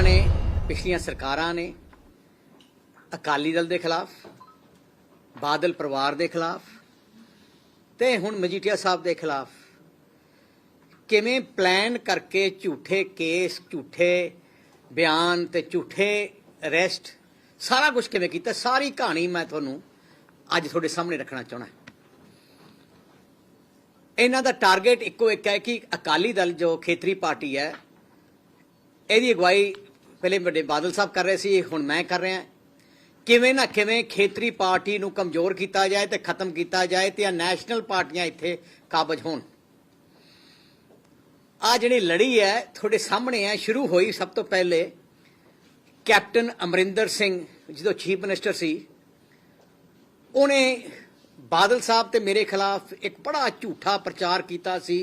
ਇਹਨਾਂ ਨੇ, ਪਿਛਲੀਆਂ ਸਰਕਾਰਾਂ ਨੇ ਅਕਾਲੀ ਦਲ ਦੇ ਖਿਲਾਫ, ਬਾਦਲ ਪਰਿਵਾਰ ਦੇ ਖਿਲਾਫ ਤੇ ਹੁਣ ਮਜੀਠੀਆ ਸਾਹਿਬ ਦੇ ਖਿਲਾਫ ਕਿਵੇਂ ਪਲਾਨ ਕਰਕੇ ਝੂਠੇ ਕੇਸ ਝੂਠੇ ਬਿਆਨ ਤੇ ਝੂਠੇ ਅਰੈਸਟ ਸਾਰਾ ਕੁਝ ਕਿਵੇਂ ਕੀਤਾ? ਸਾਰੀ ਕਹਾਣੀ ਮੈਂ ਤੁਹਾਨੂੰ ਅੱਜ ਤੁਹਾਡੇ ਸਾਹਮਣੇ ਰੱਖਣਾ ਚਾਹਣਾ ਇਹਨਾਂ ਦਾ ਟਾਰਗੇਟ ਇੱਕੋ ਇੱਕ ਹੈ ਕਿ ਅਕਾਲੀ ਦਲ ਜੋ ਖੇਤਰੀ ਪਾਰਟੀ ਹੈ, ਇਹਦੀ ਅਗਵਾਈ ਪਹਿਲੇ ਵੱਡੇ ਬਾਦਲ ਸਾਹਿਬ ਕਰ ਰਹੇ ਸੀ, ਹੁਣ ਮੈਂ ਕਰ ਰਿਹਾ। ਕਿਵੇਂ ਨਾ ਕਿਵੇਂ ਖੇਤਰੀ ਪਾਰਟੀ ਨੂੰ ਕਮਜ਼ੋਰ ਕੀਤਾ ਜਾਏ ਤੇ ਖਤਮ ਕੀਤਾ ਜਾਏ ਤੇ ਆ ਨੈਸ਼ਨਲ ਪਾਰਟੀਆਂ ਇੱਥੇ ਕਾਬਜ ਹੋਣ। ਆ ਜਿਹੜੀ ਲੜੀ ਹੈ, ਤੁਹਾਡੇ ਸਾਹਮਣੇ ਹੈ, ਸ਼ੁਰੂ ਹੋਈ ਸਭ ਤੋਂ ਪਹਿਲੇ ਕੈਪਟਨ ਅਮਰਿੰਦਰ ਸਿੰਘ ਜਦੋਂ ਚੀਫ ਮਿਨਿਸਟਰ ਸੀ, ਉਹਨੇ ਬਾਦਲ ਸਾਹਿਬ ਤੇ ਮੇਰੇ ਖਿਲਾਫ ਇੱਕ ਬੜਾ ਝੂਠਾ ਪ੍ਰਚਾਰ ਕੀਤਾ ਸੀ।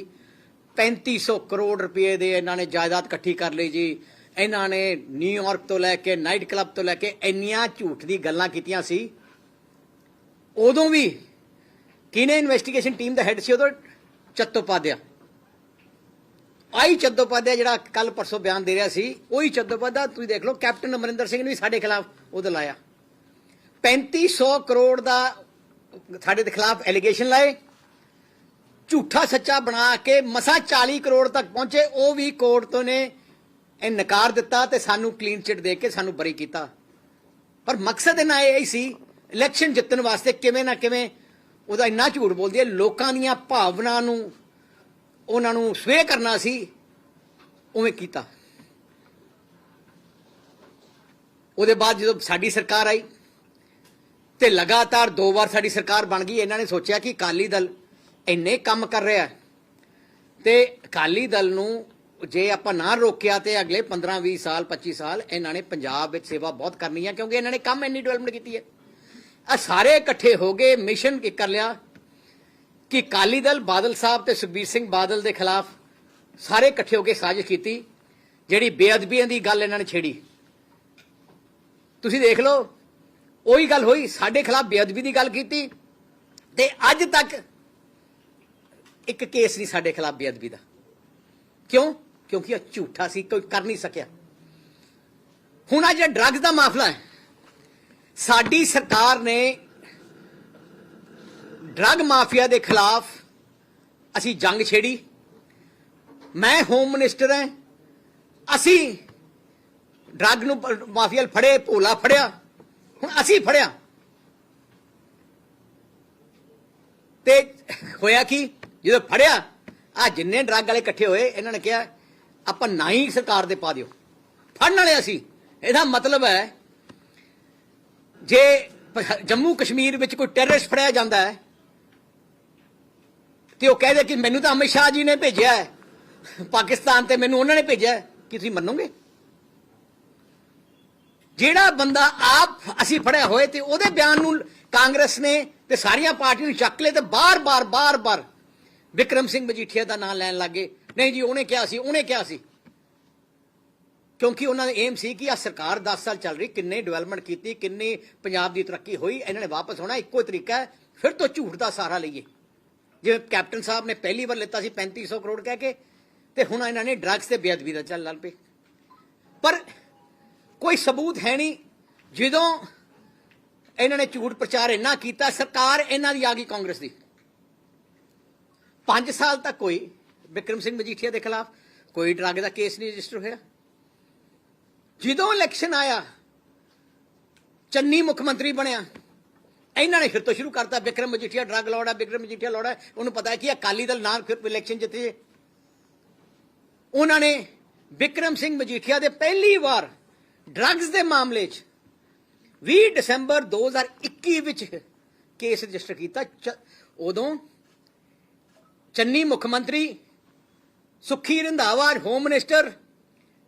3500 ਕਰੋੜ ਰੁਪਏ ਦੇ ਇਹਨਾਂ ਨੇ ਜਾਇਦਾਦ ਇਕੱਠੀ ਕਰ ਲਈ ਜੀ। ਇਹਨਾਂ ਨੇ ਨਿਊਯਾਰਕ ਤੋਂ ਲੈ ਕੇ ਨਾਈਟ ਕਲੱਬ ਤੋਂ ਲੈ ਕੇ ਇੰਨੀਆਂ ਝੂਠ ਦੀ ਗੱਲਾਂ ਕੀਤੀਆਂ ਸੀ। ਉਦੋਂ ਵੀ ਕਿਨੇ ਇਨਵੈਸਟੀਗੇਸ਼ਨ ਟੀਮ ਦਾ ਹੈੱਡ ਸੀ, ਉਦੋਂ ਚੱਤੋਪਾਧਿਆ। ਆਈ ਚੱਤੋਪਾਧਿਆ ਜਿਹੜਾ ਕੱਲ ਪਰਸੋਂ ਬਿਆਨ ਦੇ ਰਿਹਾ ਸੀ, ਉਹੀ ਚੱਤੋਪਾਧਿਆ। ਤੁਸੀਂ ਦੇਖ ਲਓ, ਕੈਪਟਨ ਅਮਰਿੰਦਰ ਸਿੰਘ ਨੇ ਵੀ ਸਾਡੇ ਖਿਲਾਫ ਉਹਦਾ ਲਾਇਆ। 3500 ਕਰੋੜ ਦਾ ਸਾਡੇ ਦੇ ਖਿਲਾਫ ਐਲੀਗੇਸ਼ਨ ਲਾਏ। ਝੂਠਾ ਸੱਚਾ ਬਣਾ ਕੇ ਮਸਾ 40 ਕਰੋੜ ਤੱਕ ਪਹੁੰਚੇ, ਉਹ ਵੀ ਕੋਰਟ ਤੋਂ ਨੇ। ਇਹ ਨਕਾਰ ਦਿੱਤਾ ਤੇ ਸਾਨੂੰ ਕਲੀਨ ਚਿਟ ਦੇ ਕੇ ਸਾਨੂੰ ਬਰੀ ਕੀਤਾ। ਪਰ ਮਕਸਦ ਇਹਨਾਂ ਇਹ ਸੀ ਇਲੈਕਸ਼ਨ ਜਿੱਤਣ ਵਾਸਤੇ ਕਿਵੇਂ ਨਾ ਕਿਵੇਂ ਉਹਦਾ ਇੰਨਾ ਝੂਠ ਬੋਲਦੀ ਹੈ, ਲੋਕਾਂ ਦੀਆਂ ਭਾਵਨਾ ਨੂੰ ਉਹਨਾਂ ਨੂੰ ਸਵੇ ਕਰਨਾ ਸੀ, ਉਵੇਂ ਕੀਤਾ। ਉਹਦੇ ਬਾਅਦ ਜਦੋਂ ਸਾਡੀ ਸਰਕਾਰ ਆਈ ਤੇ ਲਗਾਤਾਰ ਦੋ ਵਾਰ ਸਾਡੀ ਸਰਕਾਰ ਬਣ ਗਈ, ਇਹਨਾਂ ਨੇ ਸੋਚਿਆ ਕਿ ਅਕਾਲੀ ਦਲ ਇੰਨੇ ਕੰਮ ਕਰ ਰਿਹਾ ਹੈ ਤੇ ਅਕਾਲੀ ਦਲ ਨੂੰ ਜੇ ਆਪਾਂ ਨਾ ਰੋਕਿਆ ਤੇ ਅਗਲੇ 15 20 ਸਾਲ 25 ਸਾਲ ਇਹਨਾਂ ਨੇ ਪੰਜਾਬ ਵਿੱਚ ਸੇਵਾ ਬਹੁਤ ਕਰਨੀ ਹੈ ਕਿਉਂਕਿ ਇਹਨਾਂ ਨੇ ਕੰਮ ਇੰਨੀ ਡਿਵੈਲਪਮੈਂਟ ਕੀਤੀ ਹੈ। ਆ ਸਾਰੇ ਇਕੱਠੇ ਹੋ ਗਏ ਮਿਸ਼ਨ ਕੀ ਕਰ ਲਿਆ? ਕਿ ਅਕਾਲੀ ਦਲ, ਬਾਦਲ ਸਾਹਿਬ ਤੇ ਸੁਖਬੀਰ ਸਿੰਘ ਬਾਦਲ ਦੇ ਖਿਲਾਫ ਸਾਰੇ ਇਕੱਠੇ ਹੋ ਕੇ ਸਾਜ਼ਿਸ਼ ਕੀਤੀ, ਜਿਹੜੀ ਬੇਅਦਬੀਆਂ ਦੀ ਗੱਲ ਇਹਨਾਂ ਨੇ ਛੇੜੀ। ਤੁਸੀਂ ਦੇਖ ਲਓ, ਉਹੀ ਗੱਲ ਹੋਈ, ਸਾਡੇ ਖਿਲਾਫ ਬੇਅਦਬੀ ਦੀ ਗੱਲ ਕੀਤੀ ਤੇ ਅੱਜ ਤੱਕ ਇੱਕ ਕੇਸ ਨਹੀਂ ਸਾਡੇ ਖਿਲਾਫ ਬੇਅਦਬੀ ਦਾ। ਕਿਉਂ? ਕਿਉਂਕਿ ਇਹ ਝੂਠਾ ਸੀ, ਕੋਈ ਕਰ ਨਹੀਂ ਸਕਿਆ। ਹੁਣ ਆ ਜਿਹੜਾ ਡਰੱਗਸ ਦਾ ਮਾਮਲਾ ਹੈ, ਸਾਡੀ ਸਰਕਾਰ ਨੇ ਡਰੱਗ ਮਾਫੀਆ ਦੇ ਖਿਲਾਫ ਅਸੀਂ ਜੰਗ ਛੇੜੀ। ਮੈਂ ਹੋਮ ਮਿਨਿਸਟਰ ਹਾਂ, ਅਸੀਂ ਡਰੱਗ ਨੂੰ ਮਾਫੀਆ ਫੜੇ, ਭੋਲਾ ਫੜਿਆ, ਹੁਣ ਅਸੀਂ ਫੜਿਆ। ਤੇ ਹੋਇਆ ਕੀ? ਜਦੋਂ ਫੜਿਆ ਆ ਜਿੰਨੇ ਡਰੱਗ ਵਾਲੇ ਇਕੱਠੇ ਹੋਏ, ਇਹਨਾਂ ਨੇ ਕਿਹਾ ਆਪਾਂ ਨਾ ਹੀ ਸਰਕਾਰ ਦੇ ਪਾ ਦਿਓ। ਫੜਨ ਵਾਲੇ ਅਸੀਂ। ਇਹਦਾ ਮਤਲਬ ਹੈ, ਜੇ ਜੰਮੂ ਕਸ਼ਮੀਰ ਵਿੱਚ ਕੋਈ ਟੈਰਰਿਸਟ ਫੜਿਆ ਜਾਂਦਾ ਹੈ, ਤੇ ਉਹ ਕਹਦੇ ਕਿ ਮੈਨੂੰ ਤਾਂ ਅਮਿਤ ਸ਼ਾਹ ਜੀ ਨੇ ਭੇਜਿਆ ਹੈ, ਪਾਕਿਸਤਾਨ ਤੇ ਮੈਨੂੰ ਉਹਨਾਂ ਨੇ ਭੇਜਿਆ ਕਿ ਤੁਸੀਂ ਮੰਨੋਗੇ? ਜਿਹੜਾ ਬੰਦਾ ਆਪ ਅਸੀਂ ਫੜਿਆ ਹੋਏ ਤੇ ਉਹਦੇ ਬਿਆਨ ਨੂੰ ਕਾਂਗਰਸ ਨੇ ਤੇ ਸਾਰੀਆਂ ਪਾਰਟੀਆਂ ਨੂੰ ਚੱਕ ਲਏ ਤੇ ਬਾਰ-ਬਾਰ ਬਾਰ-ਬਾਰ ਵਿਕਰਮ ਸਿੰਘ ਮਜੀਠੀਆ ਦਾ ਨਾਮ ਲੈਣ ਲੱਗੇ ਨਹੀਂ ਜੀ, ਉਹਨੇ ਕਿਹਾ ਸੀ, ਉਹਨੇ ਕਿਹਾ ਸੀ। ਕਿਉਂਕਿ ਉਹਨਾਂ ਦਾ ਏਮ ਸੀ ਕਿ ਆ ਸਰਕਾਰ 10 ਸਾਲ ਚੱਲ ਰਹੀ, ਕਿੰਨੇ ਡਿਵੈਲਪਮੈਂਟ ਕੀਤੀ, ਕਿੰਨੀ ਪੰਜਾਬ ਦੀ ਤਰੱਕੀ ਹੋਈ, ਇਹਨਾਂ ਨੇ ਵਾਪਸ ਹੋਣਾ ਇੱਕੋ ਹੀ ਤਰੀਕਾ ਹੈ, ਫਿਰ ਤੋਂ ਝੂਠ ਦਾ ਸਹਾਰਾ ਲਈਏ। ਜਿਵੇਂ ਕੈਪਟਨ ਸਾਹਿਬ ਨੇ ਪਹਿਲੀ ਵਾਰ ਲਿੱਤਾ ਸੀ 3500 ਕਰੋੜ ਕਹਿ ਕੇ, ਤੇ ਹੁਣ ਇਹਨਾਂ ਨੇ ਡਰੱਗਸ ਤੇ ਬੇਅਦਬੀ ਦਾ ਚੱਲ ਲੱਗ ਪਏ। ਪਰ ਕੋਈ ਸਬੂਤ ਹੈ ਨਹੀਂ, ਜਦੋਂ ਇਹਨਾਂ ਨੇ ਝੂਠ ਪ੍ਰਚਾਰ ਇੰਨਾ ਕੀਤਾ, ਸਰਕਾਰ ਇਹਨਾਂ ਦੀ ਆ ਗਈ ਕਾਂਗਰਸ ਦੀ। 5 ਸਾਲ ਤੱਕ ਕੋਈ ਵਿਕਰਮ ਸਿੰਘ ਮਜੀਠੀਆ ਦੇ ਖਿਲਾਫ ਕੋਈ ਡਰੱਗ ਦਾ ਕੇਸ ਨਹੀਂ ਰਜਿਸਟਰ ਹੋਇਆ? ਜਦੋਂ ਇਲੈਕਸ਼ਨ ਆਇਆ, ਚੰਨੀ ਮੁੱਖ ਮੰਤਰੀ ਬਣਿਆ। ਇਹਨਾਂ ਨੇ ਫਿਰ ਤੋਂ ਸ਼ੁਰੂ ਕਰਤਾ ਵਿਕਰਮ ਮਜੀਠੀਆ ਡਰੱਗ ਲੋੜਾ ਵਿਕਰਮ ਮਜੀਠੀਆ ਲੋੜਾ ਉਹਨੂੰ ਪਤਾ ਹੈ ਕਿ ਅਕਾਲੀ ਦਲ ਨਾਲ ਫਿਰ ਇਲੈਕਸ਼ਨ ਜਿੱਤੇ। ਉਹਨਾਂ ਨੇ ਵਿਕਰਮ ਸਿੰਘ ਮਜੀਠੀਆ ਦੇ ਪਹਿਲੀ ਵਾਰ ਡਰੱਗਸ ਦੇ ਮਾਮਲੇ 'ਚ 20 ਦਸੰਬਰ 2021 ਵਿੱਚ ਕੇਸ ਰਜਿਸਟਰ ਕੀਤਾ। ਚ- ਉਦੋਂ ਚੰਨੀ ਮੁੱਖ ਮੰਤਰੀ ਸੁਖੀ ਰੰਧਾਵਾ ਹੋਮ ਮਿਨਿਸਟਰ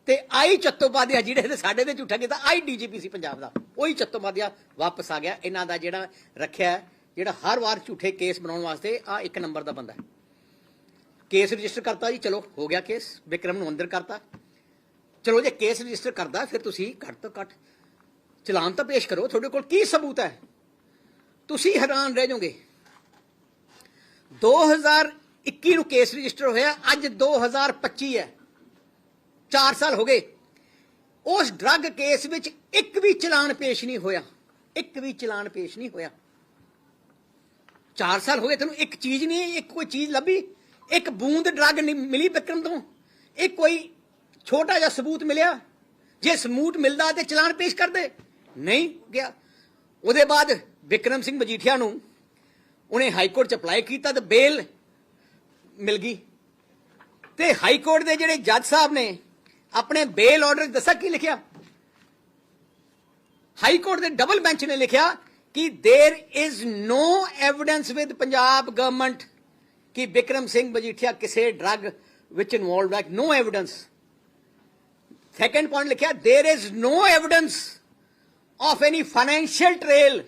ਤੇ ਆਈ ਚੱਤੋਪਾਧਿਆ ਜਿਹੜੇ ਨੇ ਸਾਡੇ ਤੇ ਝੂਠਾ ਕੀਤਾ, ਆਈ ਡੀਜੀਪੀ ਸੀ ਪੰਜਾਬ ਦਾ। ਉਹੀ ਚੱਤੋਪਾਧਿਆ ਵਾਪਸ ਆ ਗਿਆ। ਇਹਨਾਂ ਦਾ ਜਿਹੜਾ ਰੱਖਿਆ ਜਿਹੜਾ ਹਰ ਵਾਰ ਝੂਠੇ ਕੇਸ ਬਣਾਉਣ ਵਾਸਤੇ ਆ ਇੱਕ ਨੰਬਰ ਦਾ ਬੰਦਾ ਹੈ। ਕੇਸ ਰਜਿਸਟਰ ਕਰਤਾ ਜੀ, ਚਲੋ, ਹੋ ਗਿਆ ਕੇਸ। ਵਿਕਰਮ ਨੂੰ ਅੰਦਰ ਕਰਤਾ। ਚਲੋ, ਜੇ ਕੇਸ ਰਜਿਸਟਰ ਕਰਦਾ, ਫਿਰ ਤੁਸੀਂ ਘੱਟ ਤੋਂ ਘੱਟ ਚਲਾਨ ਤਾਂ ਪੇਸ਼ ਕਰੋ। ਤੁਹਾਡੇ ਕੋਲ ਕੀ ਸਬੂਤ ਹੈ? ਤੁਸੀਂ ਹੈਰਾਨ ਰਹਿ ਜਾਓਗੇ। 2021 ਨੂੰ ਕੇਸ ਰਜਿਸਟਰ ਹੋਇਆ, ਅੱਜ 2025 ਹੈ। 4 ਸਾਲ ਹੋ ਗਏ। ਉਸ ਡਰੱਗ ਕੇਸ ਵਿੱਚ ਇੱਕ ਵੀ ਚਲਾਨ ਪੇਸ਼ ਨਹੀਂ ਹੋਇਆ। ਇੱਕ ਵੀ ਚਲਾਨ ਪੇਸ਼ ਨਹੀਂ ਹੋਇਆ। 4 ਸਾਲ ਹੋ ਗਏ, ਤੈਨੂੰ ਇੱਕ ਚੀਜ਼ ਨਹੀਂ, ਇੱਕ ਕੋਈ ਚੀਜ਼ ਲੱਭੀ? ਇੱਕ ਬੂੰਦ ਡਰੱਗ ਨਹੀਂ ਮਿਲੀ ਵਿਕਰਮ ਤੋਂ? ਇਹ ਕੋਈ ਛੋਟਾ ਜਿਹਾ ਸਬੂਤ ਮਿਲਿਆ? ਜੇ ਸਬੂਤ ਮਿਲਦਾ ਤੇ ਚਲਾਨ ਪੇਸ਼ ਕਰਦੇ? ਨਹੀਂ ਗਿਆ। ਉਹਦੇ ਬਾਅਦ ਵਿਕਰਮ ਸਿੰਘ ਮਜੀਠੀਆ ਨੂੰ ਉਹਨੇ ਹਾਈ ਕੋਰਟ ਚ ਅਪਲਾਈ ਕੀਤਾ ਤੇ ਬੇਲ ਮਿਲ ਗਈ ਤੇ ਹਾਈ ਕੋਰਟ ਦੇ ਜਿਹੜੇ ਜੱਜ ਸਾਹਿਬ ਨੇ ਆਪਣੇ ਬੇਲ ਆਰਡਰ ਦੱਸਿਆ ਕੀ ਲਿਖਿਆ ਹਾਈ ਕੋਰਟ ਦੇ ਡਬਲ ਬੈਂਚ ਨੇ ਲਿਖਿਆ ਕਿ there is no evidence with Punjab government ਕਿ ਵਿਕਰਮ ਸਿੰਘ ਮਜੀਠੀਆ ਕਿਸੇ ਡਰੱਗ ਵਿੱਚ ਇਨਵੋਲਵਡ ਹੈ ਨੋ ਐਵੀਡੈਂਸ ਸੈਕੰਡ ਪੁਆਇੰਟ ਲਿਖਿਆ there is no evidence of any financial trail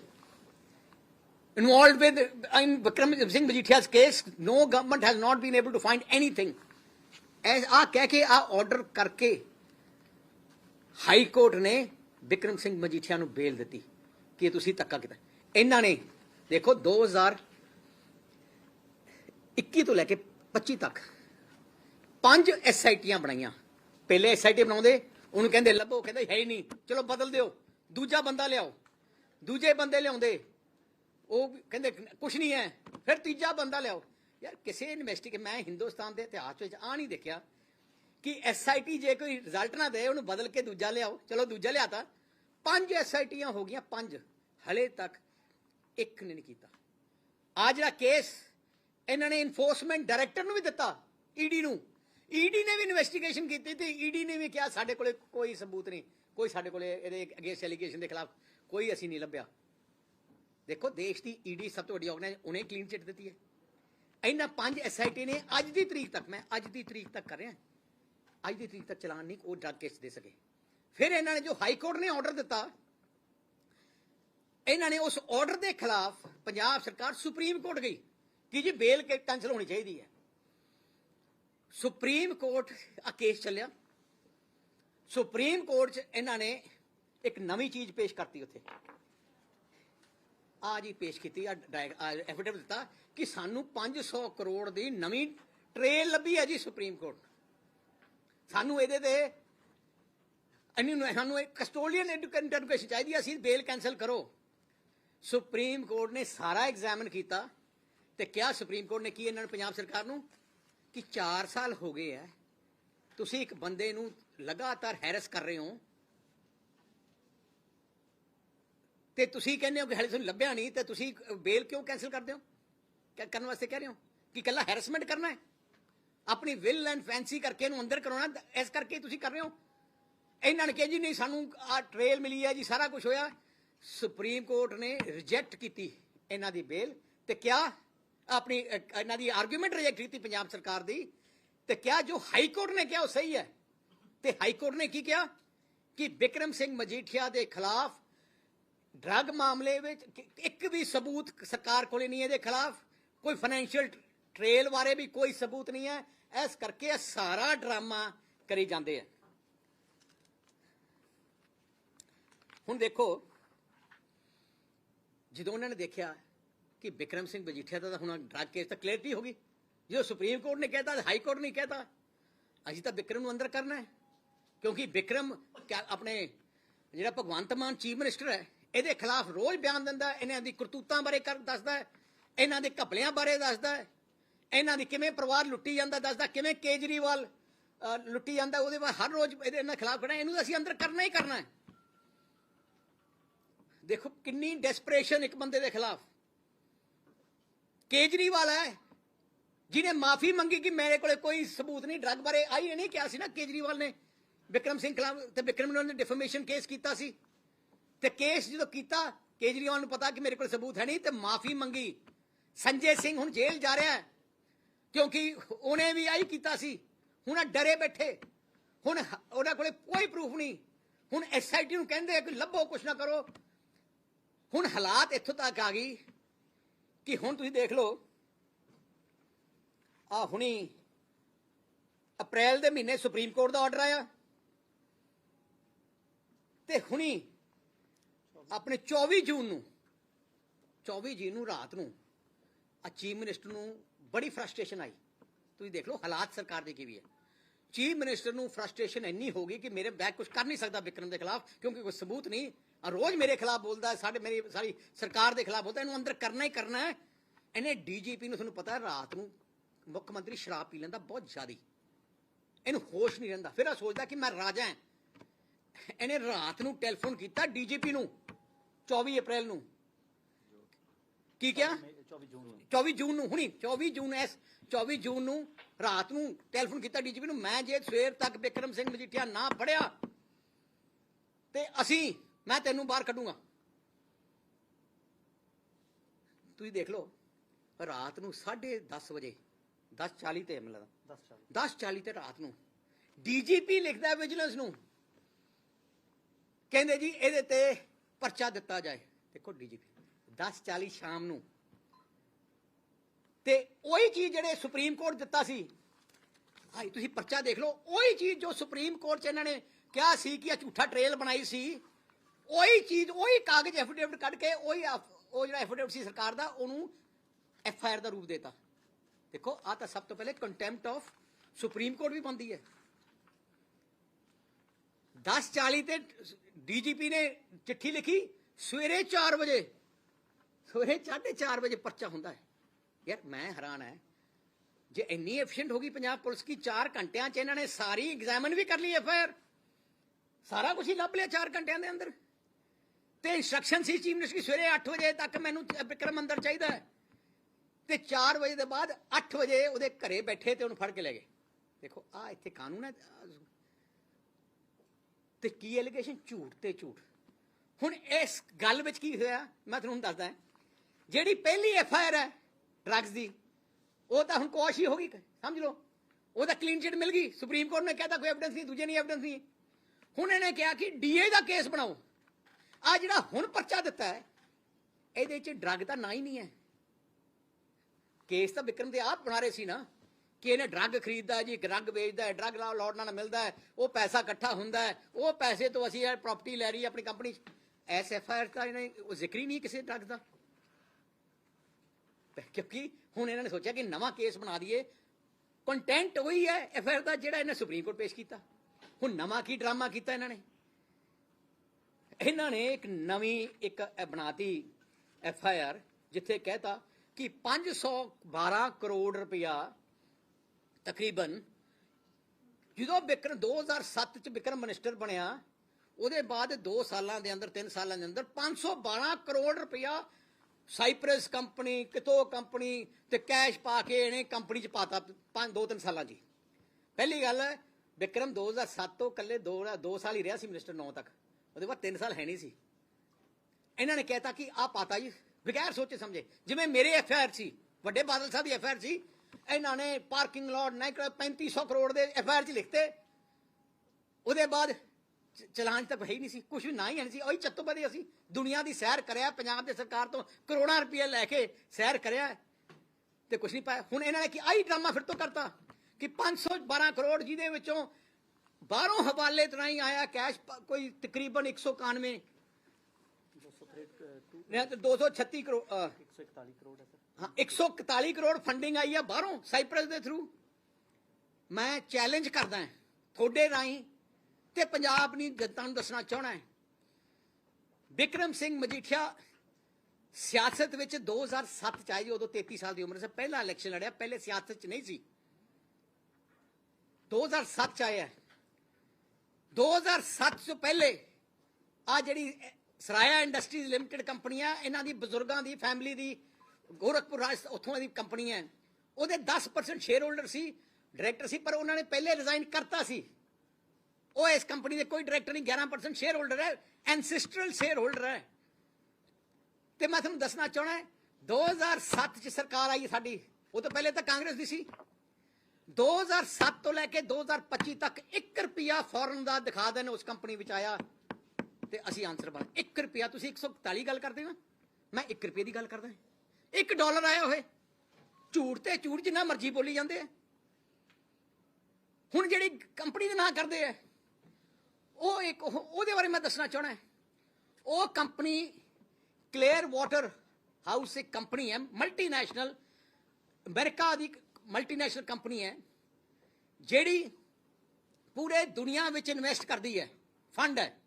involved with in Vikram Singh Majithia's case, no government has not been able to find anything. ਐਸ ਆ ਕਹਿ ਕੇ ਆ order ਕਰਕੇ high court ਨੇ ਵਿਕਰਮ ਸਿੰਘ ਮਜੀਠੀਆ ਨੂੰ ਬੇਲ ਦਿੱਤੀ ਕਿ ਤੁਸੀਂ ਧੱਕਾ ਕੀਤਾ ਇਹਨਾਂ ਨੇ ਦੇਖੋ 2021 ਤੋਂ ਲੈ ਕੇ 25 ਤੱਕ ਪੰਜ ਐਸਆਈਟੀਆਂ ਬਣਾਈਆਂ ਪਹਿਲੇ ਐਸਆਈਟੀ ਬਣਾਉਂਦੇ ਉਹਨੂੰ ਕਹਿੰਦੇ ਲੱਭੋ ਕਹਿੰਦੇ ਹੈ ਹੀ ਨਹੀਂ ਚਲੋ ਬਦਲ ਦਿਓ ਦੂਜਾ ਬੰਦਾ ਲਿਆਓ ਦੂਜੇ ਬੰਦੇ ਲਿਆਉਂਦੇ ਉਹ ਕਹਿੰਦੇ ਕੁਝ ਨਹੀਂ ਹੈ, ਫਿਰ ਤੀਜਾ ਬੰਦਾ ਲਿਆਓ। ਯਾਰ ਕਿਸੇ ਇਨਵੈਸਟੀਗੇ ਮੈਂ ਹਿੰਦੁਸਤਾਨ ਦੇ ਇਤਿਹਾਸ ਵਿੱਚ ਆ ਨਹੀਂ ਦੇਖਿਆ ਕਿ ਐਸਆਈਟੀ ਜੇ ਕੋਈ ਰਿਜ਼ਲਟ ਨਾ ਦੇ, ਉਹਨੂੰ ਬਦਲ ਕੇ ਦੂਜਾ ਲਿਆਓ। ਚਲੋ ਦੂਜਾ ਲਿਆਤਾ। ਪੰਜ ਐਸਆਈਟੀਆਂ ਹੋ ਗਈਆਂ, ਪੰਜ। ਹਲੇ ਤੱਕ ਇੱਕ ਨੇ ਨਹੀਂ ਕੀਤਾ। ਆ ਜਿਹੜਾ ਕੇਸ ਇਹਨਾਂ ਨੇ ਇਨਫੋਰਸਮੈਂਟ ਡਾਇਰੈਕਟਰ ਨੂੰ ਵੀ ਦਿੱਤਾ ਈਡੀ ਨੂੰ। ਈਡੀ ਨੇ ਵੀ ਇਨਵੈਸਟੀਗੇਸ਼ਨ ਕੀਤੀ ਤੇ ਈਡੀ ਨੇ ਵੀ ਕਿਹਾ, ਸਾਡੇ ਕੋਲੇ ਕੋਈ ਸਬੂਤ ਨਹੀਂ, ਕੋਈ ਸਾਡੇ ਕੋਲੇ ਇਹਦੇ ਅਗੇਂਸਟ ਐਲੀਗੇਸ਼ਨ ਦੇ ਖਿਲਾਫ ਕੋਈ ਅਸੀਂ ਨਹੀਂ ਲੱਭਿਆ। ਦੇਖੋ, ਦੇਸ਼ ਦੀ ਈਡੀ ਸਭ ਤੋਂ ਵੱਡੀ ਆਰਗੇਨਾਈਜ਼ ਉਹਨੇ ਕਲੀਨ ਚਿੱਟ ਦਿੱਤੀ ਹੈ। ਇਹਨਾਂ ਪੰਜ ਐਸਆਈਟੀ ਨੇ, ਅੱਜ ਦੀ ਤਰੀਕ ਤੱਕ, ਮੈਂ ਅੱਜ ਦੀ ਤਰੀਕ ਤੱਕ ਕਰ ਰਿਹਾ। ਅੱਜ ਦੀ ਤਰੀਕ ਤੱਕ ਚਲਾਨ ਨਹੀਂ, ਉਹ ਡਰਗ ਕੇਸ ਦੇ ਸਕੇ। ਫਿਰ ਇਹਨਾਂ ਨੇ ਜੋ ਹਾਈ ਕੋਰਟ ਨੇ ਆਰਡਰ ਦਿੱਤਾ, ਇਹਨਾਂ ਨੇ ਉਸ ਆਰਡਰ ਦੇ ਖਿਲਾਫ ਪੰਜਾਬ ਸਰਕਾਰ ਸੁਪਰੀਮ ਕੋਰਟ ਗਈ ਕਿ ਜੀ ਬੇਲ ਕੈਂਸਲ ਹੋਣੀ ਚਾਹੀਦੀ ਹੈ। ਸੁਪਰੀਮ ਕੋਰਟ ਆ ਕੇਸ ਚੱਲਿਆ। ਸੁਪਰੀਮ ਕੋਰਟ 'ਚ ਇਹਨਾਂ ਨੇ ਇੱਕ ਨਵੀਂ ਚੀਜ਼ ਪੇਸ਼ ਕਰਤੀ ਉੱਥੇ। ਆ ਜੀ ਪੇਸ਼ ਕੀਤੀ ਆ ਐਫੀਡੇਵਿਟ ਦਿੱਤਾ ਕਿ ਸਾਨੂੰ 500 ਕਰੋੜ ਦੀ ਨਵੀਂ ਟ੍ਰੇਲ ਲੱਭੀ ਹੈ ਜੀ ਸੁਪਰੀਮ ਕੋਰਟ। ਸਾਨੂੰ ਇਹਦੇ ਤੇ ਅਨੀ ਸਾਨੂੰ ਇੱਕ ਕਸਟੋਡੀਅਨ ਐਡੂਕੇਸ਼ਨ ਚਾਹੀਦੀ ਹੈ, ਅਸੀਂ ਬੇਲ ਕੈਨਸਲ ਕਰੋ। ਸੁਪਰੀਮ ਕੋਰਟ ਨੇ ਸਾਰਾ ਐਗਜ਼ਾਮਨ ਕੀਤਾ ਤੇ ਕਿਹਾ ਸੁਪਰੀਮ ਕੋਰਟ ਨੇ ਕੀ ਇਹਨਾਂ ਨੂੰ ਪੰਜਾਬ ਸਰਕਾਰ ਨੂੰ? ਕਿ 4 ਸਾਲ ਹੋ ਗਏ ਐ ਤੁਸੀਂ ਇੱਕ ਬੰਦੇ ਨੂੰ ਲਗਾਤਾਰ ਹੈਰਸ ਕਰ ਰਹੇ ਹੋ ਤੇ ਤੁਸੀਂ ਕਹਿੰਦੇ ਹੋ ਕਿ ਹਲੇ ਤੁਹਾਨੂੰ ਲੱਭਿਆ ਨਹੀਂ, ਤੇ ਤੁਸੀਂ ਬੇਲ ਕਿਉਂ ਕੈਨਸਲ ਕਰਦੇ ਹੋ? ਕਰਨ ਵਾਸਤੇ ਕਹਿ ਰਹੇ ਹੋ ਕਿ ਇਕੱਲਾ ਹੈਰਸਮੈਂਟ ਕਰਨਾ ਹੈ? ਆਪਣੀ ਵਿਲ ਐਂਡ ਫੈਂਸੀ ਕਰਕੇ ਇਹਨੂੰ ਅੰਦਰ ਕਰਾਉਣਾ ਇਸ ਕਰਕੇ ਤੁਸੀਂ ਕਰ ਰਹੇ ਹੋ? ਇਹਨਾਂ ਨੇ ਕਿਹਾ ਜੀ ਨਹੀਂ, ਸਾਨੂੰ ਆ ਟ੍ਰੇਲ ਮਿਲੀ ਹੈ ਜੀ, ਸਾਰਾ ਕੁਝ ਹੋਇਆ। ਸੁਪਰੀਮ ਕੋਰਟ ਨੇ ਰਿਜੈਕਟ ਕੀਤੀ ਇਹਨਾਂ ਦੀ ਬੇਲ ਤੇ ਕਿਹਾ ਆਪਣੀ ਇਹਨਾਂ ਦੀ ਆਰਗੂਮੈਂਟ ਰਿਜੈਕਟ ਕੀਤੀ ਪੰਜਾਬ ਸਰਕਾਰ ਦੀ? ਤੇ ਕਿਹਾ ਜੋ ਹਾਈ ਕੋਰਟ ਨੇ ਕਿਹਾ ਉਹ ਸਹੀ ਹੈ? ਤੇ ਹਾਈ ਕੋਰਟ ਨੇ ਕੀ ਕਿਹਾ? ਕਿ ਬਿਕਰਮ ਸਿੰਘ ਮਜੀਠੀਆ ਦੇ ਖਿਲਾਫ ਡਰੱਗ ਮਾਮਲੇ ਵਿੱਚ ਇੱਕ ਵੀ ਸਬੂਤ ਸਰਕਾਰ ਕੋਲੇ ਨਹੀਂ ਇਹਦੇ ਖਿਲਾਫ। ਕੋਈ ਫਾਈਨੈਂਸ਼ੀਅਲ ਟ੍ਰੇਲ ਬਾਰੇ ਵੀ ਕੋਈ ਸਬੂਤ ਨਹੀਂ ਹੈ। ਇਸ ਕਰਕੇ ਇਹ ਸਾਰਾ ਡਰਾਮਾ ਕਰੀ ਜਾਂਦੇ ਆ। ਹੁਣ ਦੇਖੋ, ਜਦੋਂ ਉਹਨਾਂ ਨੇ ਦੇਖਿਆ ਕਿ ਵਿਕਰਮ ਸਿੰਘ ਮਜੀਠੀਆ ਦਾ ਤਾਂ ਹੁਣ ਡਰੱਗ ਕੇਸ ਤਾਂ ਕਲੀਅਰਟੀ ਹੋ ਗਈ। ਜਦੋਂ ਸੁਪਰੀਮ ਕੋਰਟ ਨੇ ਕਹਿਤਾ, ਹਾਈ ਕੋਰਟ ਨਹੀਂ ਕਹਿਤਾ, ਅਸੀਂ ਤਾਂ ਵਿਕਰਮ ਨੂੰ ਅੰਦਰ ਕਰਨਾ ਹੈ। ਕਿਉਂਕਿ ਵਿਕਰਮ ਕਿਆ- ਆਪਣੇ ਜਿਹੜਾ ਭਗਵੰਤ ਮਾਨ ਚੀਫ ਮਿਨਿਸਟਰ ਹੈ ਇਹਦੇ ਖਿਲਾਫ ਰੋਜ਼ ਬਿਆਨ ਦਿੰਦਾ ਇਹਨਾਂ ਦੀ ਕਰਤੂਤਾਂ ਬਾਰੇ ਕਰ ਦੱਸਦਾ ਹੈ, ਇਹਨਾਂ ਦੇ ਘਪਲਿਆਂ ਬਾਰੇ ਦੱਸਦਾ ਹੈ, ਇਹਨਾਂ ਦੀ ਕਿਵੇਂ ਪਰਿਵਾਰ ਲੁੱਟੀ ਜਾਂਦਾ ਦੱਸਦਾ ਕਿਵੇਂ ਕੇਜਰੀਵਾਲ ਲੁੱਟੀ ਜਾਂਦਾ ਉਹਦੇ ਬਾਅਦ ਹਰ ਰੋਜ਼ ਇਹਦੇ ਇਹਨਾਂ ਖਿਲਾਫ ਖੜਾ ਇਹਨੂੰ ਅਸੀਂ ਅੰਦਰ ਕਰਨਾ ਹੀ ਕਰਨਾ ਹੈ। ਦੇਖੋ ਕਿੰਨੀ ਡੈਸਪਰੇਸ਼ਨ ਇੱਕ ਬੰਦੇ ਦੇ ਖਿਲਾਫ। ਕੇਜਰੀਵਾਲ ਹੈ, ਜਿਹਨੇ ਮਾਫੀ ਮੰਗੀ ਕਿ ਮੇਰੇ ਕੋਲੇ ਕੋਈ ਸਬੂਤ ਨਹੀਂ, ਡਰੱਗ ਬਾਰੇ ਆਈ ਇਹ ਨਹੀਂ ਕਿਹਾ ਸੀ ਨਾ ਕੇਜਰੀਵਾਲ ਨੇ, ਵਿਕਰਮ ਸਿੰਘ ਖਿਲਾਫ ਤੇ ਵਿਕਰਮ ਨੇ ਡਿਫਰਮੇਸ਼ਨ ਕੇਸ ਕੀਤਾ ਸੀ। ਤੇ ਕੇਸ ਜਦੋਂ ਕੀਤਾ, ਕੇਜਰੀਵਾਲ ਨੂੰ ਪਤਾ ਕਿ ਮੇਰੇ ਕੋਲ ਸਬੂਤ ਹੈ ਨਹੀਂ, ਤੇ ਮਾਫੀ ਮੰਗੀ। ਸੰਜੇ ਸਿੰਘ ਹੁਣ ਜੇਲ੍ਹ ਜਾ ਰਿਹਾ ਹੈ, ਕਿਉਂਕਿ ਉਹਨੇ ਵੀ ਆਈ ਕੀਤਾ ਸੀ। ਹੁਣ ਡਰੇ ਬੈਠੇ। ਹੁਣ ਉਹਨਾਂ ਕੋਲੇ ਕੋਈ ਪ੍ਰੂਫ ਨਹੀਂ। ਹੁਣ ਐਸਆਈਟੀ ਨੂੰ ਕਹਿੰਦੇ ਆ ਕਿ ਲੱਭੋ, ਕੁਛ ਨਾ ਕਰੋ। ਹੁਣ ਹਾਲਾਤ ਇੱਥੋਂ ਤੱਕ ਆ ਗਈ ਕਿ ਹੁਣ ਤੁਸੀਂ ਦੇਖ ਲਓ ਆ ਹੁਣੀ ਅਪ੍ਰੈਲ ਦੇ ਮਹੀਨੇ ਸੁਪਰੀਮ ਕੋਰਟ ਦਾ ਆਰਡਰ ਆਇਆ। ਤੇ ਹੁਣੀ ਆਪਣੇ 24 ਜੂਨ ਨੂੰ 24 ਜੂਨ ਨੂੰ ਰਾਤ ਨੂੰ ਚੀਫ ਮਿਨਿਸਟਰ ਨੂੰ ਬੜੀ ਫਰਸਟ੍ਰੇਸ਼ਨ ਆਈ। ਤੁਸੀਂ ਦੇਖ ਲਓ ਹਾਲਾਤ ਸਰਕਾਰ ਦੇ ਕੀ ਵੀ ਹੈ। ਚੀਫ ਮਿਨਿਸਟਰ ਨੂੰ ਫਰਸਟ੍ਰੇਸ਼ਨ ਇੰਨੀ ਹੋ ਗਈ ਕਿ ਮੇਰੇ ਬੈਕ ਕੁਝ ਕਰ ਨਹੀਂ ਸਕਦਾ ਵਿਕਰਮ ਦੇ ਖਿਲਾਫ, ਕਿਉਂਕਿ ਕੋਈ ਸਬੂਤ ਨਹੀਂ। ਰੋਜ਼ ਮੇਰੇ ਖਿਲਾਫ ਬੋਲਦਾ ਸਾਡੇ ਮੇਰੀ, ਸਾਰੀ ਸਰਕਾਰ ਦੇ ਖਿਲਾਫ ਬੋਲਦਾ ਇਹਨੂੰ ਅੰਦਰ ਕਰਨਾ ਹੀ ਕਰਨਾ ਹੈ। ਇਹਨੇ ਡੀਜੀਪੀ ਨੂੰ ਤੁਹਾਨੂੰ ਪਤਾ ਰਾਤ ਨੂੰ ਮੁੱਖ ਮੰਤਰੀ ਸ਼ਰਾਬ ਪੀ ਲੈਂਦਾ ਬਹੁਤ ਜ਼ਿਆਦੀ। ਇਹਨੂੰ ਹੋਸ਼ ਨਹੀਂ ਰਹਿੰਦਾ। ਫਿਰ ਇਹ ਸੋਚਦਾ ਕਿ ਮੈਂ ਰਾਜਾ ਹਾਂ। ਇਹਨੇ ਰਾਤ ਨੂੰ ਟੈਲੀਫੋਨ ਕੀਤਾ ਡੀਜੀਪੀ ਨੂੰ। 24 ਅਪ੍ਰੈਲ ਨੂੰ। ਕੀ ਕਿਹਾ? 24 ਜੂਨ ਨੂੰ 24 ਜੂਨ ਨੂੰ ਹੁਣੀ 24 ਜੂਨ ਐਸ 24 ਜੂਨ ਨੂੰ ਰਾਤ ਨੂੰ ਟੈਲੀਫੋਨ ਕੀਤਾ ਡੀਜੀਪੀ ਨੂੰ। ਮੈਂ ਜੇ ਸਵੇਰ ਤੱਕ ਬਿਕਰਮ ਸਿੰਘ ਮਜੀਠੀਆ ਨਾ ਫੜਿਆ ਤੇ ਅਸੀਂ ਮੈਂ ਤੈਨੂੰ ਬਾਹਰ ਕੱਢੂੰਗਾ। ਤੁਸੀਂ ਦੇਖ ਲਓ ਰਾਤ ਨੂੰ 10:30 ਵਜੇ 10:40 ਤੇ ਮਿਲਦਾ 10 ਚਾਲੀ। 10:40 ਤੇ ਰਾਤ ਨੂੰ ਡੀਜੀਪੀ ਲਿਖਦਾ ਵਿਜੀਲੈਂਸ ਨੂੰ। ਕਹਿੰਦੇ ਜੀ ਇਹਦੇ ਤੇ ਪਰਚਾ ਦਿੱਤਾ ਜਾਏ। ਦੇਖੋ ਡੀਜੀਪੀ 10:40 ਸ਼ਾਮ ਨੂੰ। ਤੇ ਉਹੀ ਚੀਜ਼ ਜਿਹੜੇ ਸੁਪਰੀਮ ਕੋਰਟ ਦਿੱਤਾ ਸੀ, ਭਾਈ ਤੁਸੀਂ ਪਰਚਾ ਦੇਖ ਲਓ, ਉਹੀ ਚੀਜ਼ ਜੋ ਸੁਪਰੀਮ ਕੋਰਟ ਚ ਇਹਨਾਂ ਨੇ ਕਿਹਾ ਸੀ ਕਿ ਇਹ ਝੂਠਾ ਟ੍ਰੇਲ ਬਣਾਈ ਸੀ, ਉਹੀ ਚੀਜ਼, ਉਹੀ ਕਾਗਜ਼ ਐਫੀਡੇਵਿਟ ਕੱਢ ਕੇ ਉਹੀ ਉਹ ਜਿਹੜਾ ਐਫੀਡੇਵਿਟ ਸੀ ਸਰਕਾਰ ਦਾ, ਉਹਨੂੰ ਐਫ ਆਈ ਆਰ ਦਾ ਰੂਪ ਦੇਤਾ। ਦੇਖੋ ਆ ਤਾਂ ਸਭ ਤੋਂ ਪਹਿਲੇ ਕੰਟੈਂਪਟ ਆਫ ਸੁਪਰੀਮ ਕੋਰਟ ਵੀ ਬੰਦੀ ਹੈ। 10:40 ਤੇ ਡੀਜੀਪੀ ਨੇ ਚਿੱਠੀ ਲਿਖੀ, ਸਵੇਰੇ 4 ਵਜੇ। ਸਵੇਰੇ 4:30 ਵਜੇ ਪਰਚਾ ਹੁੰਦਾ ਹੈ। ਯਾਰ, ਮੈਂ ਹੈਰਾਨ ਹੈ। ਜੇ ਇੰਨੀ ਐਫੀਸ਼ੀਐਂਟ ਹੋ ਗਈ ਪੰਜਾਬ ਪੁਲਿਸ ਕੀ 4 ਘੰਟਿਆਂ ਚ ਇਹਨਾਂ ਨੇ ਸਾਰੀ ਐਗਜ਼ਾਮਨ ਵੀ ਕਰ ਲਈ ਐਫ ਆਈ ਆਰ? ਸਾਰਾ ਕੁਝ ਹੀ ਲੱਭ ਲਿਆ 4 ਘੰਟਿਆਂ ਦੇ ਅੰਦਰ। ਤੇ ਇੰਸਟਰਕਸ਼ਨ ਸੀ ਚੀਫ ਮਿਨਿਸਟਰ ਸਵੇਰੇ 8 ਵਜੇ ਤੱਕ ਮੈਨੂੰ ਵਿਕਰਮ ਅੰਦਰ ਚਾਹੀਦਾ ਹੈ। ਤੇ 4 ਵਜੇ ਦੇ ਬਾਅਦ 8 ਵਜੇ ਉਹਦੇ ਘਰੇ ਬੈਠੇ ਤੇ ਉਹਨੂੰ ਫੜ ਕੇ ਲੈ ਗਏ। ਦੇਖੋ ਆ ਇੱਥੇ ਕਾਨੂੰਨ ਹੈ। ਤੇ ਕੀ ਐਲੀਗੇਸ਼ਨ ਝੂਠ ਤੇ ਝੂਠ। ਹੁਣ ਇਸ ਗੱਲ ਵਿੱਚ ਕੀ ਹੋਇਆ? ਮੈਂ ਤੁਹਾਨੂੰ ਦੱਸਦਾ ਜਿਹੜੀ ਪਹਿਲੀ ਐਫ ਆਈ ਆਰ ਹੈ ਡਰੱਗਸ ਦੀ, ਉਹ ਤਾਂ ਹੁਣ ਕੋਸ਼ ਹੀ ਹੋ ਗਈ, ਸਮਝ ਲਓ। ਉਹਦਾ ਕਲੀਨ ਚਿਟ ਮਿਲ ਗਈ। ਸੁਪਰੀਮ ਕੋਰਟ ਨੇ ਕਹਿਤਾ ਕੋਈ ਐਵੀਡੈਂਸ ਨਹੀਂ, ਦੂਜੇ ਨਹੀਂ ਐਵੀਡੈਂਸ ਨਹੀਂ। ਹੁਣ ਇਹਨੇ ਕਿਹਾ ਕਿ ਡੀਏ ਦਾ ਕੇਸ ਬਣਾਓ। ਆ ਜਿਹੜਾ ਹੁਣ ਪਰਚਾ ਦਿੱਤਾ ਹੈ, ਇਹਦੇ 'ਚ ਡਰੱਗ ਤਾਂ ਨਾ ਹੀ ਨਹੀਂ ਹੈ। ਕੇਸ ਤਾਂ ਵਿਕਰਮ ਦੇ ਆਪ ਬਣਾ ਰਹੇ ਸੀ ਨਾ। ਕਿ ਇਹਨੇ ਡਰੱਗ ਖਰੀਦਦਾ ਜੀ ਡਰੱਗ ਵੇਚਦਾ ਹੈ, ਡਰੱਗ ਲਾਉਣ ਨਾਲ ਮਿਲਦਾ ਹੈ, ਉਹ ਪੈਸਾ ਇਕੱਠਾ ਹੁੰਦਾ ਹੈ, ਉਹ ਪੈਸੇ ਤੋਂ ਅਸੀਂ ਇਹ ਪ੍ਰਾਪਰਟੀ ਲੈ ਰਹੀ ਹੈ ਆਪਣੀ ਕੰਪਨੀ 'ਚ। ਐਸ ਐਫ ਆਈ ਆਰ ਦਾ ਇਹਨੇ ਉਹ ਜ਼ਿਕਰ ਹੀ ਨਹੀਂ ਕਿਸੇ ਡਰੱਗ ਦਾ। ਕਿਉਂਕਿ ਹੁਣ ਇਹਨਾਂ ਨੇ ਸੋਚਿਆ ਕਿ ਨਵਾਂ ਕੇਸ ਬਣਾ ਦਈਏ। ਕੰਟੈਂਟ ਉਹੀ ਹੈ ਐਫ ਆਈ ਆਰ ਦਾ ਜਿਹੜਾ ਇਹਨੇ ਸੁਪਰੀਮ ਕੋਰਟ ਪੇਸ਼ ਕੀਤਾ। ਹੁਣ ਨਵਾਂ ਕੀ ਡਰਾਮਾ ਕੀਤਾ ਇਹਨਾਂ ਨੇ? ਇਹਨਾਂ ਨੇ ਇੱਕ ਨਵੀਂ ਇੱਕ ਇਹ ਬਣਾਤੀ ਐਫ ਆਈ ਆਰ ਜਿੱਥੇ ਕਹਿਤਾ ਕਿ 512 ਕਰੋੜ ਰੁਪਇਆ ਤਕਰੀਬਨ ਜਦੋਂ ਵਿਕਰਮ 2007 ਚ ਵਿਕਰਮ ਮਿਨਿਸਟਰ ਬਣਿਆ, ਉਹਦੇ ਬਾਅਦ 2 ਸਾਲਾਂ ਦੇ ਅੰਦਰ 3 ਸਾਲਾਂ ਦੇ ਅੰਦਰ 512 ਕਰੋੜ ਰੁਪਇਆ ਸਾਈਪ੍ਰਸ ਕੰਪਨੀ, ਕਿਤੋ ਕੰਪਨੀ ਤੇ ਕੈਸ਼ ਪਾ ਕੇ ਇਹਨੇ ਕੰਪਨੀ ਚ ਪਾਤਾ 5 2 3 ਸਾਲਾਂ ਜੀ। ਪਹਿਲੀ ਗੱਲ ਹੈ ਵਿਕਰਮ 2007 ਤੋਂ ਕੱਲੇ 2 2 ਸਾਲ ਹੀ ਰਿਹਾ ਸੀ ਮਿਨਿਸਟਰ 9 ਤੱਕ। ਉਹਦੇ ਬਾਅਦ 3 ਸਾਲ ਹੈ ਨਹੀਂ ਸੀ। ਇਹਨਾਂ ਨੇ ਕਹਿਤਾ ਕਿ ਆ ਪਾਤਾ ਜੀ, ਬਗੈਰ ਸੋਚੇ ਸਮਝੇ। ਜਿਵੇਂ ਮੇਰੇ ਐਫ ਆਰ ਸੀ, ਵੱਡੇ ਬਾਦਲ ਸਾਹਿਬ ਦੀ ਐਫ ਆਰ ਸੀ ਇਹਨਾਂ ਨੇ ਪਾਰਕਿੰਗ ਲੋਟ ਨਹੀਂ 3500 ਕਰੋੜ ਦੇ ਐਫ ਆਰ ਚ ਲਿਖਤੇ। ਉਹਦੇ ਬਾਅਦ ਚਲਾਨ ਤੱਕ ਹੈ ਹੀ ਨਹੀਂ ਸੀ ਕੁਝ ਵੀ ਨਾ ਹੀ ਨਹੀਂ ਸੀ। ਉਹੀ ਚੱਤੋਬਦੀ ਅਸੀਂ ਦੁਨੀਆ ਦੀ ਸੈਰ ਕਰਿਆ ਪੰਜਾਬ ਦੇ ਸਰਕਾਰ ਤੋਂ ਕਰੋੜਾਂ ਰੁਪਏ ਲੈ ਕੇ ਸੈਰ ਕਰਿਆ। ਤੇ ਕੁਝ ਨਹੀਂ ਪਾਇਆ। ਹੁਣ ਇਹਨਾਂ ਨੇ ਕਿ ਆਹੀ ਡਰਾਮਾ ਫਿਰ ਤੋਂ ਕਰਤਾ ਕਿ 512 ਕਰੋੜ ਜਿਹਦੇ ਵਿੱਚੋਂ ਬਾਹਰੋਂ ਹਵਾਲੇ ਤੋਂ ਨਹੀਂ ਆਇਆ ਕੈਸ਼ ਕੋਈ ਤਕਰੀਬਨ 191 263 ਨਹੀਂ ਤਾਂ 236 ਕਰੋੜ ਅ, 141 ਕਰੋੜ ਹੈ ਸਰ। ਹਾਂ। 141 ਕਰੋੜ ਫੰਡਿੰਗ ਆਈ ਆ ਬਾਹਰੋਂ ਸਾਈਪ੍ਰਸ ਦੇ ਥਰੂ ਮੈਂ ਚੈਲੰਜ ਕਰਦਾ ਹਾਂ ਤੁਹਾਡੇ ਰਾਹੀਂ ਤੇ ਪੰਜਾਬ ਦੀ ਜਨਤਾ ਨੂੰ ਦੱਸਣਾ ਚਾਹਣਾ ਹੈ। ਵਿਕਰਮ ਸਿੰਘ ਮਜੀਠੀਆ ਸਿਆਸਤ ਵਿੱਚ 2007 ਚ ਆਏ ਜੀ, ਉਦੋਂ 33 ਸਾਲ ਦੀ ਉਮਰ ਸੀ। ਪਹਿਲਾ ਇਲੈਕਸ਼ਨ ਲੜਿਆ, ਪਹਿਲੇ ਸਿਆਸਤ ਚ ਨਹੀਂ ਸੀ। 2007 ਚ ਆਇਆ। 2007 ਤੋਂ ਪਹਿਲੇ ਆ ਜਿਹੜੀ ਸਰਾਇਆ ਇੰਡਸਟਰੀਜ਼ ਲਿਮਟਿਡ ਕੰਪਨੀ ਆ ਇਹਨਾਂ ਦੀ ਬਜ਼ੁਰਗਾਂ ਦੀ, ਫੈਮਿਲੀ ਦੀ ਗੋਰਖਪੁਰ ਰਾਜ ਉੱਥੋਂ ਦੀ ਕੰਪਨੀ ਹੈ। ਉਹਦੇ 10% ਸ਼ੇਅਰ ਹੋਲਡਰ ਸੀ ਡਾਇਰੈਕਟਰ ਸੀ, ਪਰ ਉਹਨਾਂ ਨੇ ਪਹਿਲੇ ਰਿਜ਼ਾਈਨ ਕਰਤਾ ਸੀ। ਉਹ ਇਸ ਕੰਪਨੀ ਦੇ ਕੋਈ ਡਾਇਰੈਕਟਰ ਨਹੀਂ 11% ਸ਼ੇਅਰ ਹੋਲਡਰ ਹੈ ਐਨਸਿਸਟਰਲ ਸ਼ੇਅਰ ਹੋਲਡਰ ਹੈ। ਤੇ ਮੈਂ ਤੁਹਾਨੂੰ ਦੱਸਣਾ ਚਾਹਣਾ ਹੈ 2007 ਚ ਸਰਕਾਰ ਆਈ ਸਾਡੀ, ਉਹ ਤੋਂ ਪਹਿਲੇ ਤਾਂ ਕਾਂਗਰਸ ਦੀ ਸੀ। 2007 ਤੋਂ ਲੈ ਕੇ 2025 ਤੱਕ 1 ਰੁਪਿਆ ਫੋਰਨ ਦਾ ਦਿਖਾ ਦੇਣ ਉਸ ਕੰਪਨੀ ਵਿੱਚ ਆਇਆ। ਤੇ ਅਸੀਂ ਆਨਸਰ ਬਣ 1 ਰੁਪਿਆ ਤੁਸੀਂ 141 ਗੱਲ ਕਰਦੇ ਹੋ ਮੈਂ 1 ਰੁਪਏ ਦੀ ਗੱਲ ਕਰਦਾ 1 ਡਾਲਰ ਆਇਆ ਹੋਏ ਝੂਠ ਤੇ ਝੂਠ ਜਿੰਨਾ ਮਰਜ਼ੀ ਬੋਲੀ ਜਾਂਦੇ ਆ। ਹੁਣ ਜਿਹੜੀ ਕੰਪਨੀ ਦੇ ਨਾਂ ਕਰਦੇ ਆ, ਉਹ ਇੱਕ ਉਹ- ਉਹਦੇ ਬਾਰੇ ਮੈਂ ਦੱਸਣਾ ਚਾਹਣਾ ਉਹ ਕੰਪਨੀ ਕਲੀਅਰ ਵਾਟਰ ਹਾਊਸ ਇੱਕ ਕੰਪਨੀ ਹੈ ਮਲਟੀਨੈਸ਼ਨਲ ਅਮਰੀਕਾ ਦੀ ਮਲਟੀਨੈਸ਼ਨਲ ਕੰਪਨੀ ਹੈ, ਜਿਹੜੀ ਪੂਰੇ ਦੁਨੀਆ ਵਿੱਚ ਇਨਵੈਸਟ ਕਰਦੀ ਹੈ ਫੰਡ ਹੈ।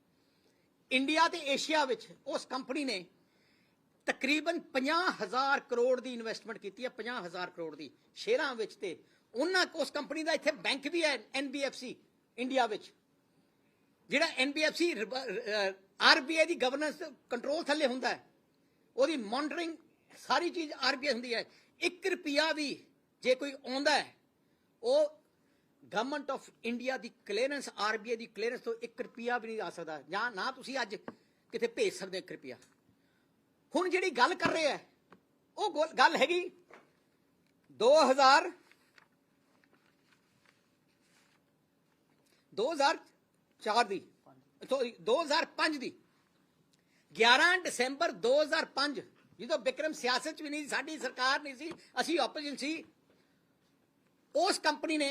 ਇੰਡੀਆ ਤੇ ਏਸ਼ੀਆ ਵਿੱਚ ਉਸ ਕੰਪਨੀ ਨੇ ਤਕਰੀਬਨ 50000 ਕਰੋੜ ਦੀ ਇਨਵੈਸਟਮੈਂਟ ਕੀਤੀ ਹੈ 50000 ਕਰੋੜ ਦੀ। ਸ਼ੇਅਰਾਂ ਵਿੱਚ ਤੇ ਉਹਨਾਂ ਉਸ ਕੰਪਨੀ ਦਾ ਇੱਥੇ ਬੈਂਕ ਵੀ ਹੈ ਐਨਬੀਐਫਸੀ ਇੰਡੀਆ ਵਿੱਚ। ਜਿਹੜਾ ਐਨਬੀਐਫਸੀ ਆਰਬੀਆਈ ਦੀ ਗਵਰਨੈਂਸ ਕੰਟਰੋਲ ਥੱਲੇ ਹੁੰਦਾ ਹੈ। ਉਹਦੀ ਮੋਨਿਟਰਿੰਗ ਸਾਰੀ ਚੀਜ਼ ਆਰਬੀਆਈ ਹੁੰਦੀ ਹੈ। 1 ਰੁਪਿਆ ਵੀ ਜੇ ਕੋਈ ਆਉਂਦਾ ਹੈ, ਉਹ ਗਵਰਨਮੈਂਟ ਆਫ ਇੰਡੀਆ ਦੀ ਕਲੀਅਰੈਂਸ ਆਰਬੀਆਈ ਦੀ ਕਲੀਅਰੈਂਸ ਤੋਂ 1 ਰੁਪਿਆ ਵੀ ਨਹੀਂ ਆ ਸਕਦਾ। ਜਾਂ ਨਾ ਤੁਸੀਂ ਅੱਜ ਕਿਤੇ ਭੇਜ ਸਕਦੇ 1 ਰੁਪਿਆ ਹੁਣ ਜਿਹੜੀ ਗੱਲ ਕਰ ਰਿਹਾ ਉਹ ਗੋਲ- ਗੱਲ ਹੈਗੀ 2000 2004 ਦੀ ਸੌਰੀ 2005 ਦੀ 11 ਦਸੰਬਰ 2005 ਜਦੋਂ ਵਿਕਰਮ ਸਿਆਸਤ 'ਚ ਵੀ ਨਹੀਂ ਸੀ, ਸਾਡੀ ਸਰਕਾਰ ਨਹੀਂ ਸੀ ਅਸੀਂ ਆਪੋਜੀਸ਼ਨ ਸੀ ਉਸ ਕੰਪਨੀ ਨੇ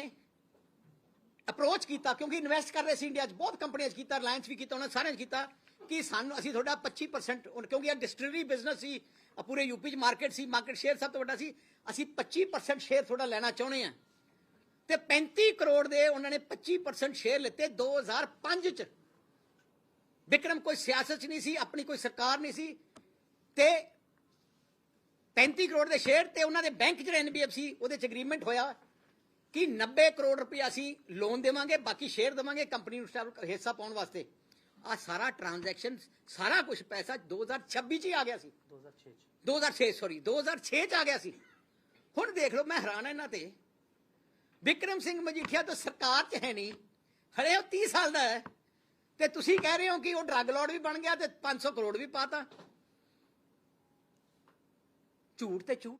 ਅਪਰੋਚ ਕੀਤਾ ਕਿਉਂਕਿ ਇਨਵੈਸਟ ਕਰ ਰਹੇ ਸੀ ਇੰਡੀਆ 'ਚ ਬਹੁਤ ਕੰਪਨੀਆਂ 'ਚ ਕੀਤਾ ਰਿਲਾਇੰਸ ਵੀ ਕੀਤਾ ਉਹਨਾਂ ਸਾਰਿਆਂ 'ਚ ਕੀਤਾ। ਕਿ ਸਾਨੂੰ ਅਸੀਂ ਤੁਹਾਡਾ 25% ਹੁਣ ਕਿਉਂਕਿ ਇਹ ਡਿਸਟਿਲਰੀ ਬਿਜ਼ਨਸ ਸੀ, ਆਹ ਪੂਰੇ ਯੂਪੀ 'ਚ ਮਾਰਕੀਟ ਸੀ ਮਾਰਕੀਟ ਸ਼ੇਅਰ ਸਭ ਤੋਂ ਵੱਡਾ ਸੀ। ਅਸੀਂ 25% ਸ਼ੇਅਰ ਤੁਹਾਡਾ ਲੈਣਾ ਚਾਹੁੰਦੇ ਆ ਤੇ 35 ਕਰੋੜ ਦੇ ਉਹਨਾਂ ਨੇ 25% ਸ਼ੇਅਰ ਲਿੱਤੇ 2005 'ਚ। ਵਿਕਰਮ ਕੋਈ ਸਿਆਸਤ 'ਚ ਨਹੀਂ ਸੀ, ਆਪਣੀ ਕੋਈ ਸਰਕਾਰ ਨਹੀਂ ਸੀ। ਤੇ 35 ਕਰੋੜ ਦੇ ਸ਼ੇਅਰ ਤੇ ਉਹਨਾਂ ਦੇ ਬੈਂਕ ਜਿਹੜਾ ਐਨਬੀਐਫਸੀ ਉਹਦੇ 'ਚ ਐਗਰੀਮੈਂਟ ਹੋਇਆ ਕਿ 90 ਕਰੋੜ ਰੁਪਇਆ ਅਸੀਂ ਲੋਨ ਦੇਵਾਂਗੇ, ਬਾਕੀ ਸ਼ੇਅਰ ਦੇਵਾਂਗੇ ਕੰਪਨੀ ਨੂੰ ਹਿੱਸਾ ਪਾਉਣ ਵਾਸਤੇ। ਆ ਸਾਰਾ ਟ੍ਰਾਂਜੈਕਸ਼ਨ ਸਾਰਾ ਕੁਝ ਪੈਸਾ 2026 'ਚ ਹੀ ਆ ਗਿਆ ਸੀ। 2006 ਚ। 2006 ਸੌਰੀ 2006 'ਚ ਆ ਗਿਆ ਸੀ। ਹੁਣ ਦੇਖ ਲਓ ਮੈਂ ਹੈਰਾਨ ਇਹਨਾਂ ਤੇ। ਵਿਕਰਮ ਸਿੰਘ ਮਜੀਠੀਆ ਤਾਂ ਸਰਕਾਰ 'ਚ ਹੈ ਨਹੀਂ। ਹਲੇ ਉਹ 30 ਸਾਲ ਦਾ ਹੈ। ਤੇ ਤੁਸੀਂ ਕਹਿ ਰਹੇ ਹੋ ਕਿ ਉਹ ਡਰੱਗ ਲਾਰਡ ਵੀ ਬਣ ਗਿਆ ਤੇ 500 ਕਰੋੜ ਵੀ ਪਾਤਾ। ਝੂਠ ਤੇ ਝੂਠ।